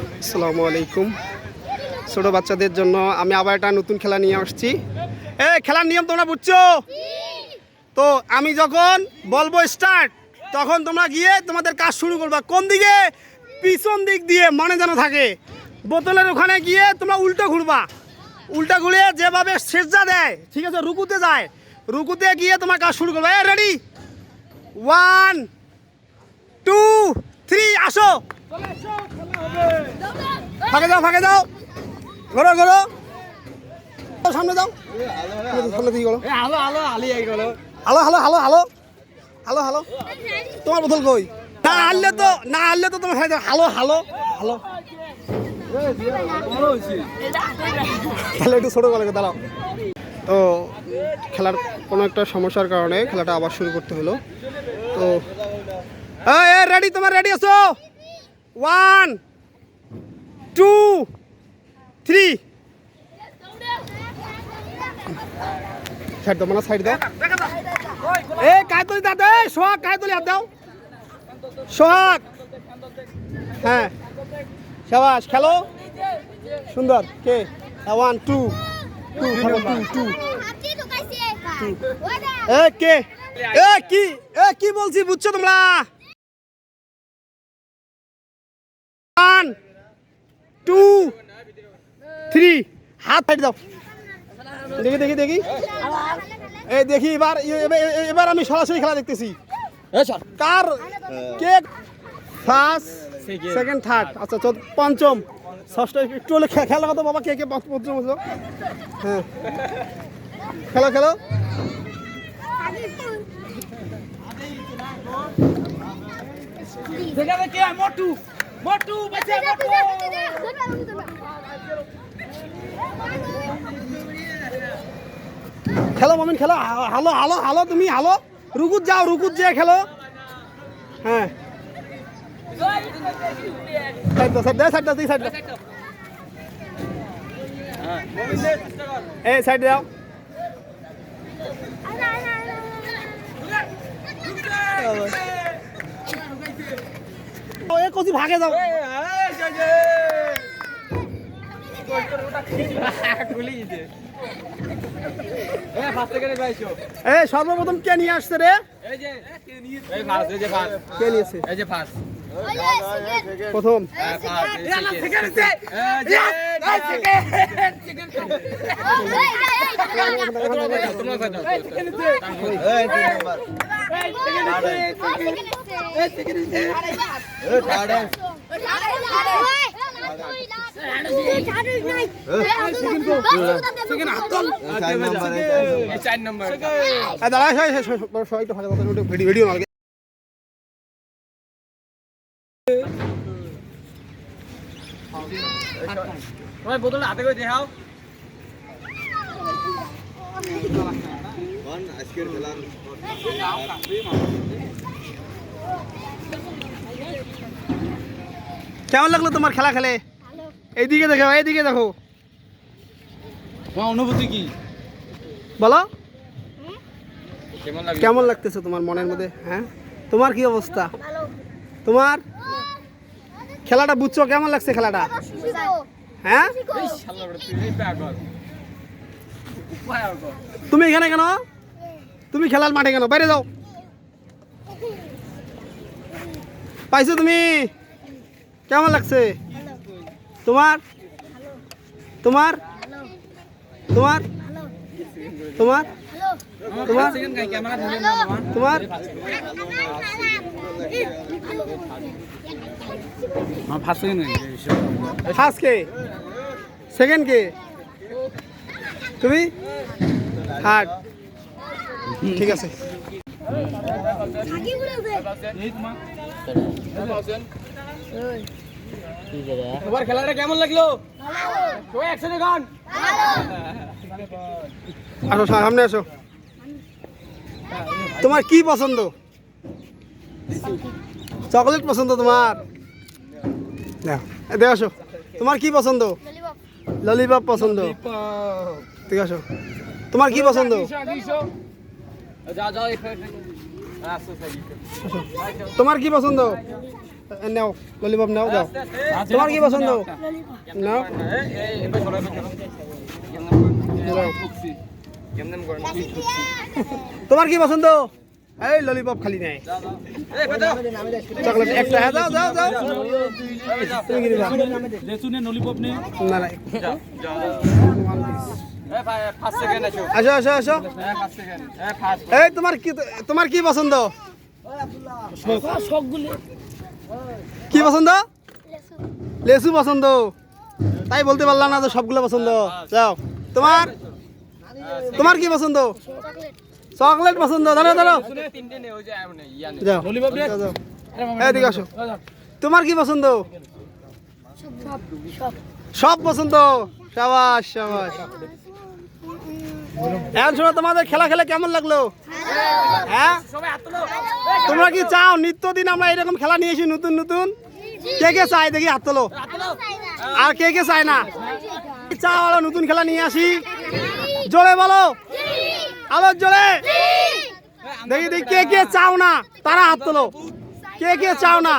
আসসালামু আলাইকুম। ছোট বাচ্চাদের জন্য আমি আবার একটা নতুন খেলা নিয়ে আসছি। এ, খেলার নিয়ম তোমরা বুঝছ? তো আমি যখন বলব স্টার্ট তখন তোমরা গিয়ে তোমাদের কাজ শুরু করবা। কোন দিকে? পিছন দিক দিয়ে, মনে যেন থাকে। বোতলের ওখানে গিয়ে তোমরা উল্টো ঘুরবা। উল্টা ঘুরে যেভাবে সেজা দেয়, ঠিক আছে, রুকুতে যায়। রুকুতে গিয়ে তোমার কাজ শুরু করবে। এ রেডি ওয়ান টু থ্রি আসো। ফাঁকে যাও ফাঁকে যাও। ঘোরো ঘোরো। সামনে যাও। সামনে দিকে আলো আলো আলি গেল। Hello hello hello hello hello তোমার বোতল কই? না হারলে তো না হারলে তো তোমার খাইতে হ্যালো হ্যালো হ্যালো তাহলে একটু ছোটো গলাকে দাঁড়াও। তো খেলার কোনো একটা সমস্যার কারণে খেলাটা আবার শুরু করতে হলো। তো রেডি তোমার রেডি আছো? ওয়ান টু থ্রি সাইড দাও মানে সাইড দাও। এ কায়তলি দাদা এ সোহাগ কায়তলি হাত দাও। সোহাগ। হ্যাঁ। সাবাস খেলো। সুন্দর। কে? ওয়ান টু টু খেলো টু টু এ কে? এ কি? এ কি বলছি বুঝছ তোমরা? টু থ্রি হাত সাইড দাও। দেখি দেখি দেখি। এই দেখি এবার এবার আমি সরাসরি খেলা দেখতেছি। কার কে ফার্স্ট সেকেন্ড থার্ড আচ্ছা চৌদ্দ পঞ্চম। ষষ্ঠ একটু হলে খেলা কত বাবা কে কে পঞ্চ- পঞ্চম হলো? হ্যাঁ। খেলো খেলো। সেখানে কে? মোটু। মোটু বাচ্চা মোটু খেলো মমিন খেলো। হালো হালো হালো তুমি হালো। রুকুত যাও রুকুত যেয়ে খেলো। হ্যাঁ। এই সাইড দাও কচি ভাগে যাও। খুলি গেছে এ ফার্স্ট থেকে পাইছো এ সর্বপ্রথম কে নিয়ে আসছে রে? এই যে এই ফার্স্ট এই যে ফার্স্ট কে নিয়েছে? এই যে ফার্স্ট প্রথম। তোমার ভিডিও ভিডিও বোতল হাতে করে দেখাও কেমন লাগল তোমার খেলা খেলে? এইদিকে দেখো এইদিকে দেখো। তোমার অনুভূতি কি? বলো। কেমন লাগতেছে তোমার মনের মধ্যে? হ্যাঁ? তোমার কি অবস্থা? তোমার? খেলাটা বুঝছ? কেমন লাগছে খেলাটা? হ্যাঁ? তুমি এখানে কেন? তুমি খেলার মাঠে কেন? বাইরে যাও। পাইছো তুমি? কেমন লাগছে? তোমার? তোমার? তোমার? তোমার? তোমার? সেকেন্ড কাই ক্যামেরা ধরে না মামা তোমার আমার ফার্স্ট সেকেন্ড কাই ফার্স্ট কে? সেকেন্ড কে? তুমি? থার্ড ঠিক আছে। তোমার খেলাটা কেমন লাগল? সবাই একসাথে গান। আসো সামনে আসো। তোমার কি পছন্দ? চকলেট পছন্দ তোমার? দেখো আসো। তোমার কি পছন্দ? ললিপপ। পছন্দ। ঠিক আছে তোমার কি পছন্দ? আসো তোমার কি পছন্দ? নাও ললিপপ নাও যাও। তোমার কি পছন্দ? নাও। নাও। তোমার কি পছন্দ? এই ললিপপ খালি নেই। চকলেট একটা হ্যাঁ যাও যাও যাও। তুমি কি নিবা? লেসুনে নলিপপ না না। আসো আসো আসো। এই তোমার কি তোমার কি পছন্দ? কি পছন্দ? লেসু। পছন্দ। তাই বলতে পারলাম না যে সবগুলো পছন্দ। যাও। তোমার? তোমার কি পছন্দ? চকলেট পছন্দ। ধরো ধরো যাও। ললিপপ নে যাও, যাও। এদিকে আসো। তোমার কি পছন্দ? সব পছন্দ। সাবাস সাবাস। এখন শোনো, তোমাদের খেলা খেলে কেমন লাগল? হ্যাঁ? তোমরা কি চাও? নিত্যদিন আমরা এরকম খেলা নিয়ে এসি নতুন নতুন? কে কে চাই দেখি, হাত তোলো। আর কে কে চায় না? চাও আরও নতুন খেলা নিয়ে আসি। জোরে বলো। আলো জোরে। দেখি দেখি, কে কে চাও না? তারা হাত তোলো। কে কে চাও না?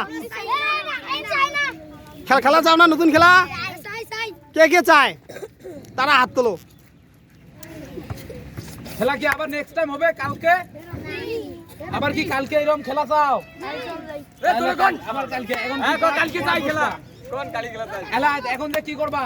খেলা খেলা চাও না? নতুন খেলা? কে কে চায়? তারা হাত তোলো। খেলা কি আবার নেক্সট টাইম হবে কালকে? আবার কি কালকে এরকম খেলা চাও? আবার কালকে এখন কালকে চাই খেলা। কোন কালি খেলা চাই? খেলা এখন যে কি করবা?